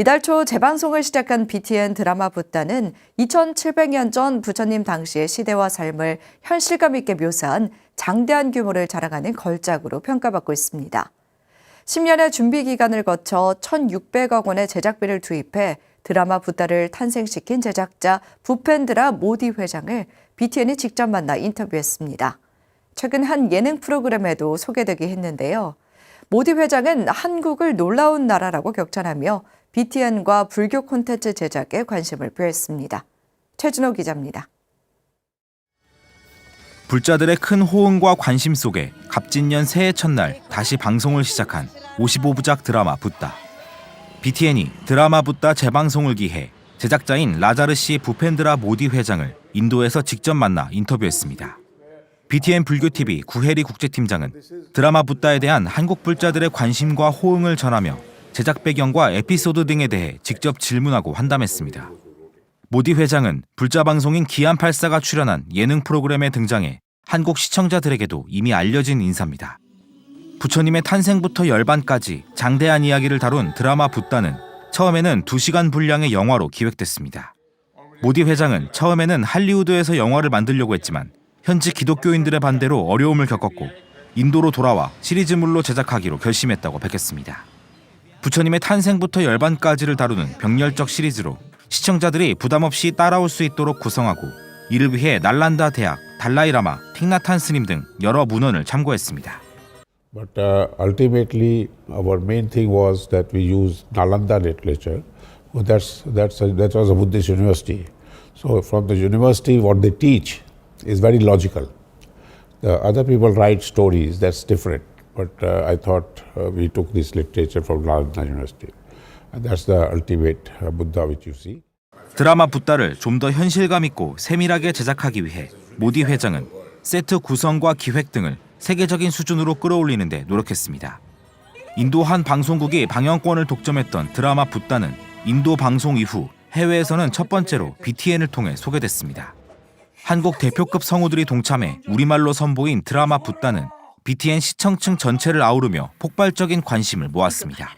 이달 초 재방송을 시작한 BTN 드라마 붓다는 2700년 전 부처님 당시의 시대와 삶을 현실감 있게 묘사한 장대한 규모를 자랑하는 걸작으로 평가받고 있습니다. 10년의 준비 기간을 거쳐 1,600억 원의 제작비를 투입해 드라마 붓다를 탄생시킨 제작자 부펜드라 모디 회장을 BTN이 직접 만나 인터뷰했습니다. 최근 한 예능 프로그램에도 소개되기 했는데요. 모디 회장은 한국을 놀라운 나라라고 격찬하며 BTN과 불교 콘텐츠 제작에 관심을 표했습니다. 최준호 기자입니다. 불자들의 큰 호응과 관심 속에 갑진년 새해 첫날 다시 방송을 시작한 55부작 드라마 붓다. BTN이 드라마 붓다 재방송을 기해 제작자인 라자르 시 부펜드라 모디 회장을 인도에서 직접 만나 인터뷰했습니다. BTN 불교TV 구혜리 국제팀장은 드라마 붓다에 대한 한국 불자들의 관심과 호응을 전하며 제작 배경과 에피소드 등에 대해 직접 질문하고 환담했습니다. 모디 회장은 불자 방송인 기안84가 출연한 예능 프로그램에 등장해 한국 시청자들에게도 이미 알려진 인사입니다. 부처님의 탄생부터 열반까지 장대한 이야기를 다룬 드라마 붓다는 처음에는 2시간 분량의 영화로 기획됐습니다. 모디 회장은 처음에는 할리우드에서 영화를 만들려고 했지만 현지 기독교인들의 반대로 어려움을 겪었고 인도로 돌아와 시리즈물로 제작하기로 결심했다고 밝혔습니다. 부처님의 탄생부터 열반까지를 다루는 병렬적 시리즈로 시청자들이 부담 없이 따라올 수 있도록 구성하고 이를 위해 날란다 대학, 달라이라마, 틱나탄 스님 등 여러 문헌을 참고했습니다. But uh, ultimately, our main thing was that we use Nalanda literature. Well, that's, that's a, that was a Buddhist university. So, from the university, what they teach is very logical. The other people write stories, that's different. But uh, I thought uh, we took this literature from Nalanda University. And that's the ultimate uh, Buddha which you see. 드라마 붓다를 좀 더 현실감 있고 세밀하게 제작하기 위해 모디 회장은 세트 구성과 기획 등을 세계적인 수준으로 끌어올리는 데 노력했습니다. 인도 한 방송국이 방영권을 독점했던 드라마 붓다는 인도 방송 이후 해외에서는 첫 번째로 BTN을 통해 소개됐습니다. 한국 대표급 성우들이 동참해 우리말로 선보인 드라마 붓다는 BTN 시청층 전체를 아우르며 폭발적인 관심을 모았습니다.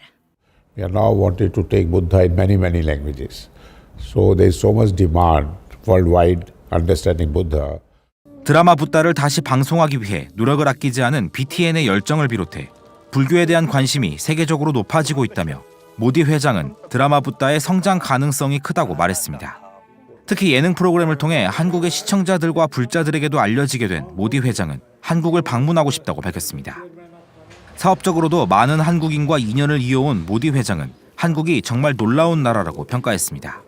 We are now wanted to take Buddha in many, many languages. So there is so much demand worldwide understanding Buddha. 드라마 붓다를 다시 방송하기 위해 노력을 아끼지 않은 BTN의 열정을 비롯해 불교에 대한 관심이 세계적으로 높아지고 있다며 모디 회장은 드라마 붓다의 성장 가능성이 크다고 말했습니다. 특히 예능 프로그램을 통해 한국의 시청자들과 불자들에게도 알려지게 된 모디 회장은 한국을 방문하고 싶다고 밝혔습니다. 사업적으로도 많은 한국인과 인연을 이어온 모디 회장은 한국이 정말 놀라운 나라라고 평가했습니다.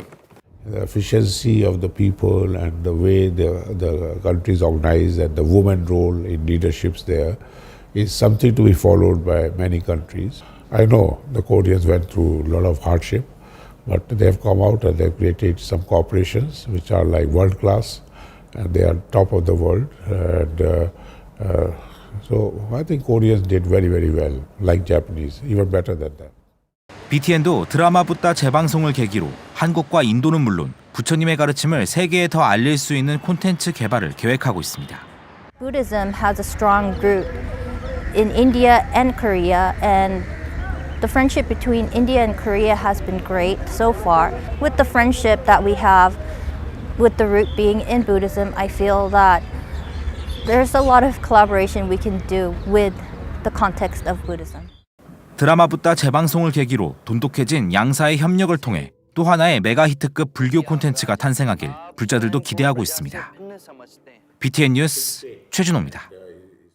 The efficiency of the people and the way the, the country is organized and the woman role in leaderships there is something to be followed by many countries. I know the Koreans went through a lot of hardship, but they have come out and they've created some corporations which are like world class and they are top of the world. And uh, uh, so I think Koreans did very, very well, like Japanese, even better than that. BTN도 드라마 붓다 재방송을 계기로 한국과 인도는 물론 부처님의 가르침을 세계에 더 알릴 수 있는 콘텐츠 개발을 계획하고 있습니다. Buddhism has a strong root in India and Korea, and the friendship between India and Korea has been great so far. With the friendship that we have, with the root being in Buddhism, I feel that there's a lot of collaboration we can do with the context of Buddhism. 드라마 붓다 재방송을 계기로 돈독해진 양사의 협력을 통해 또 하나의 메가 히트급 불교 콘텐츠가 탄생하길 불자들도 기대하고 있습니다. BTN 뉴스 최준호입니다.